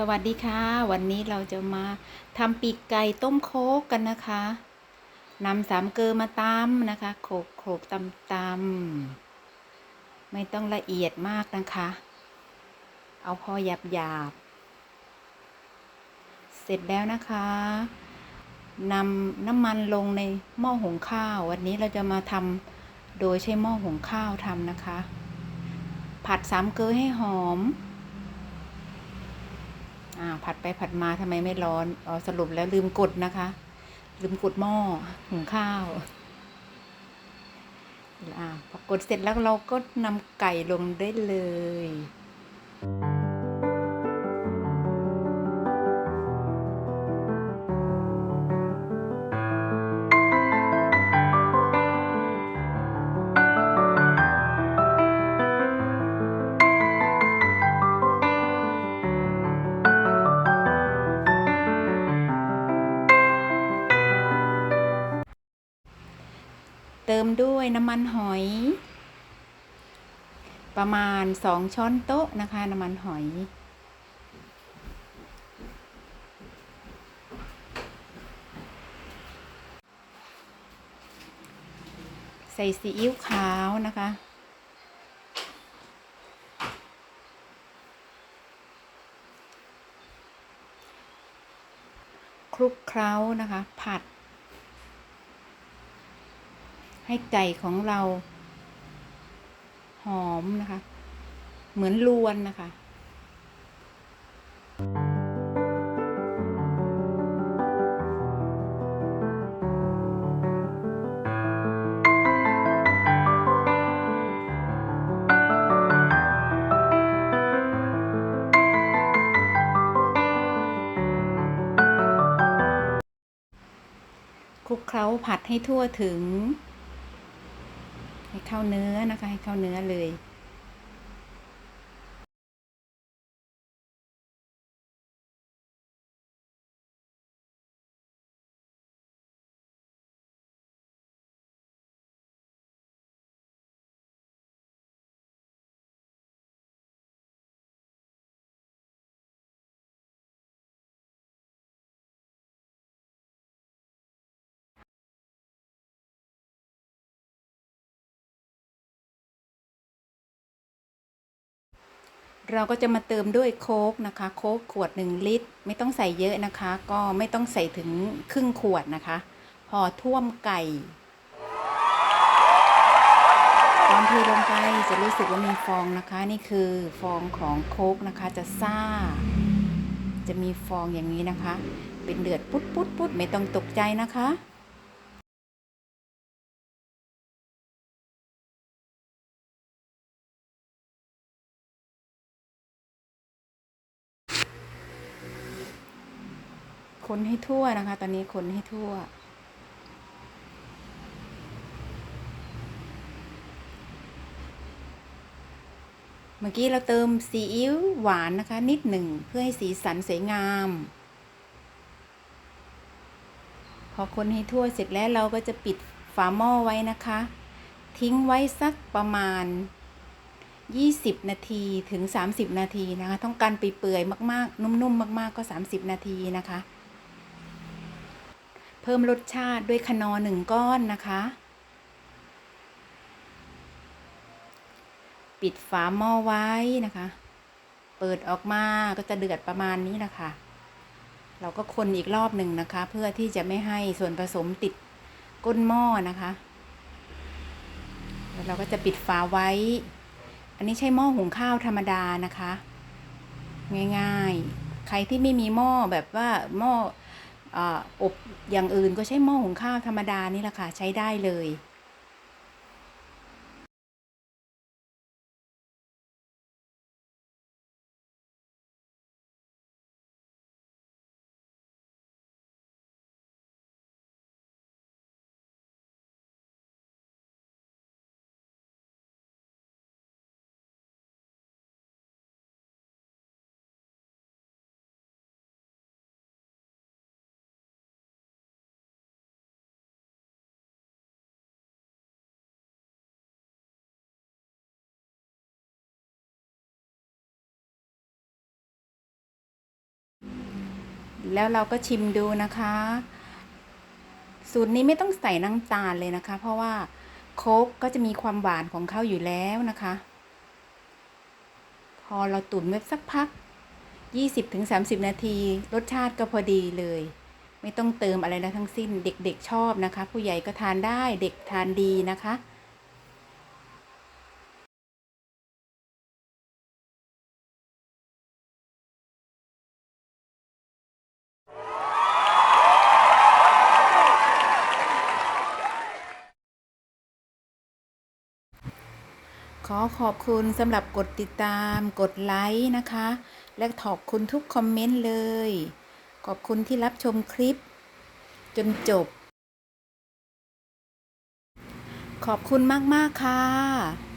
สวัสดีค่ะ วันนี้เราจะมาทำปีกไก่ต้มโคกกันนะคะนำสามเกลือมาตำนะคะ โขลกโขกตำตำไม่ต้องละเอียดมากนะคะ เอาพอหยาบหยาบเสร็จแล้วนะคะนำน้ำมันลงในหม้อหุงข้าว วันนี้เราจะมาทำโดยใช้หม้อหุงข้าวทำนะคะ ผัดสามเกลือให้หอม อ่าผัดไปผัดมาทำไมไม่ร้อนอ๋อสรุปแล้วลืมกดนะคะ ลืมกดหม้อหุงข้าวอ่าพอกดเสร็จแล้วเราก็นำไก่ลงได้เลย เติมด้วยน้ำมันหอย ประมาณสองช้อนโต๊ะนะคะ น้ำมันหอย ใส่ซีอิ๊วขาวนะคะคลุกเคล้านะคะ ผัด ให้ไก่ของเราหอมนะคะ เหมือนลวนนะคะคลุกเคล้าผัดให้ทั่วถึง ให้เข้าเนื้อนะคะ ให้เข้าเนื้อเลย เราก็จะมาเติมด้วยโค้กนะคะ โค้กขวดหนึ่งลิตร ไม่ต้องใส่เยอะนะคะ ก็ไม่ต้องใส่ถึงครึ่งขวดนะคะ พอท่วมไก่ตอนเทลงไปจะรู้สึกว่ามีฟองนะคะ นี่คือฟองของโค้กนะคะจะซ่า จะมีฟองอย่างนี้นะคะ เป็นเดือดปุ๊ดปุ๊ดปุ๊ดไม่ต้องตกใจนะคะ คนให้ทั่วนะคะ ตอนนี้คนให้ทั่ว เมื่อกี้เราเติมซีอิ๊วหวานนะคะ นิดหนึ่งเพื่อให้สีสันสวยงาม พอคนให้ทั่วเสร็จแล้วเราก็จะปิดฝาหม้อไว้นะคะ ทิ้งไว้สักประมาณ 20 นาทีถึง 30 นาทีนะคะ ต้องการปเปื่อยมากๆ นุ่มๆ มากๆ ก็ 30 นาทีนะคะ พิ่มรสชาติด้วยคนอหนึ่งก้อนนะคะ ปิดฝาหม้อไว้นะคะ เปิดออกมาก็จะเดือดประมาณนี้นะคะ เราก็คนอีกรอบหนึ่งนะคะ เพื่อที่จะไม่ให้ส่วนผสมติดก้นหม้อนะคะแล้วเราก็จะปิดฝาไว้ อันนี้ใช่หม้อหุงข้าวธรรมดานะคะ ง่ายๆ ใครที่ไม่มีหม้อแบบว่าหม้อ อบอย่างอื่นก็ใช้หม้อหุงข้าวธรรมดานี่แหละค่ะใช้ได้เลย แล้วเราก็ชิมดูนะคะ สูตรนี้ไม่ต้องใส่น้ำตาลเลยนะคะ เพราะว่าโค้กก็จะมีความหวานของเขาอยู่แล้วนะคะ พอเราตุ๋นไว้สักพัก 20-30 นาที รสชาติก็พอดีเลย ไม่ต้องเติมอะไรนะทั้งสิ้น เด็กๆชอบนะคะ ผู้ใหญ่ก็ทานได้ เด็กทานดีนะคะ ขอขอบคุณสำหรับกดติดตามกดไลค์นะคะ และขอบคุณทุกคอมเมนต์เลย ขอบคุณที่รับชมคลิป จนจบ ขอบคุณมาก ๆ ค่ะ